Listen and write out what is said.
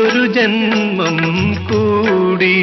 ഇനിയൊരു ജന്മം കൂടി.